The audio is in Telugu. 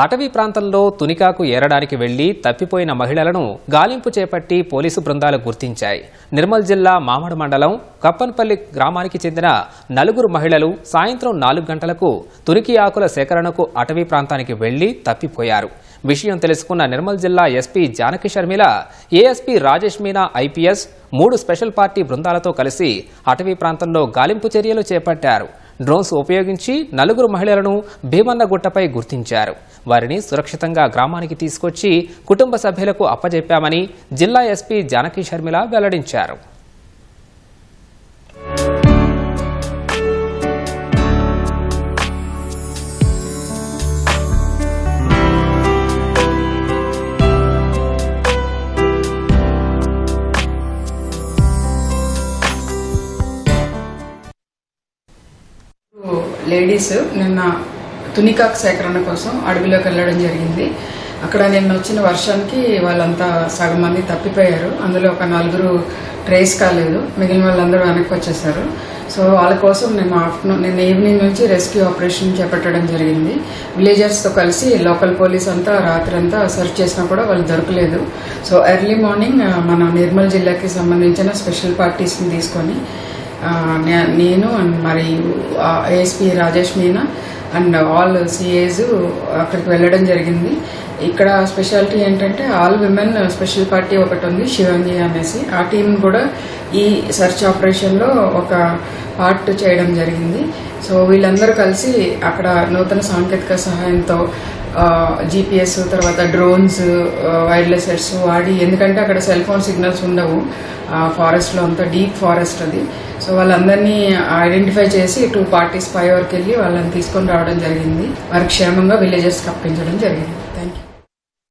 అటవీ ప్రాంతంలో తునికాకు ఏరడానికి వెళ్ళి తప్పిపోయిన మహిళలను గాలింపు చేపట్టి పోలీసు బృందాలు గుర్తించాయి. నిర్మల్ జిల్లా మామడ మండలం కప్పన్పల్లి గ్రామానికి చెందిన నలుగురు మహిళలు సాయంత్రం నాలుగు గంటలకు తునికి ఆకుల సేకరణకు అటవీ ప్రాంతానికి వెళ్ళి తప్పిపోయారు. విషయం తెలుసుకున్న నిర్మల్ జిల్లా SP Janaki Sharmila ASP Rajesh Meena IPS మూడు స్పెషల్ పార్టీ బృందాలతో కలిసి అటవీ ప్రాంతంలో గాలింపు చర్యలు చేపట్టారు. డ్రోన్స్ ఉపయోగించి నలుగురు మహిళలను భీమన్నగుట్టపై గుర్తించారు. వారిని సురక్షితంగా గ్రామానికి తీసుకొచ్చి కుటుంబ సభ్యులకు అప్పజెప్పామని జిల్లా ఎస్పీ జానకి షర్మిల వెల్లడించారు. లేడీస్ నిన్న తునికాక్ సేకరణ కోసం అడవిలోకి వెళ్ళడం జరిగింది. అక్కడ నిన్న వచ్చిన వర్షానికి వాళ్ళంతా సగం మంది తప్పిపోయారు. అందులో ఒక నలుగురు ట్రేస్ కాలేదు. మిగిలిన వాళ్ళందరూ వెనక్కి వచ్చేసారు. సో వాళ్ళ కోసం నిన్న ఆఫ్టర్నూన్ నిన్న ఈవినింగ్ నుంచి రెస్క్యూ ఆపరేషన్ చేపట్టడం జరిగింది. విలేజర్స్తో కలిసి లోకల్ పోలీస్ అంతా రాత్రి అంతా సెర్చ్ చేసినా కూడా వాళ్ళు దొరకలేదు. సో ఎర్లీ మార్నింగ్ మన నిర్మల్ జిల్లాకి సంబంధించిన స్పెషల్ పార్టీస్ని తీసుకొని నేను అండ్ మరి ASP Rajesh Meena and all CIs అక్కడికి వెళ్ళడం జరిగింది. ఇక్కడ స్పెషాలిటీ ఏంటంటే ఆల్ విమెన్ స్పెషల్ పార్టీ ఒకటి ఉంది శివంగి అనేసి. ఆ టీం కూడా ఈ సెర్చ్ ఆపరేషన్లో ఒక పార్ట్ చేయడం జరిగింది. సో వీళ్ళందరూ కలిసి అక్కడ నూతన సాంకేతిక సహాయంతో జీపీఎస్ తర్వాత డ్రోన్స్ వైర్లెస్ సెట్స్ వాడి ఎందుకంటే అక్కడ సెల్ ఫోన్ సిగ్నల్స్ ఉండవు. ఫారెస్ట్లో అంతా డీప్ ఫారెస్ట్ అది. సో వాళ్ళందరినీ ఐడెంటిఫై చేసి టూ పార్టీస్ పై వరకు వెళ్ళి వాళ్ళని తీసుకొని రావడం జరిగింది. వారికి క్షేమంగా విలేజెస్కి అప్పించడం జరిగింది.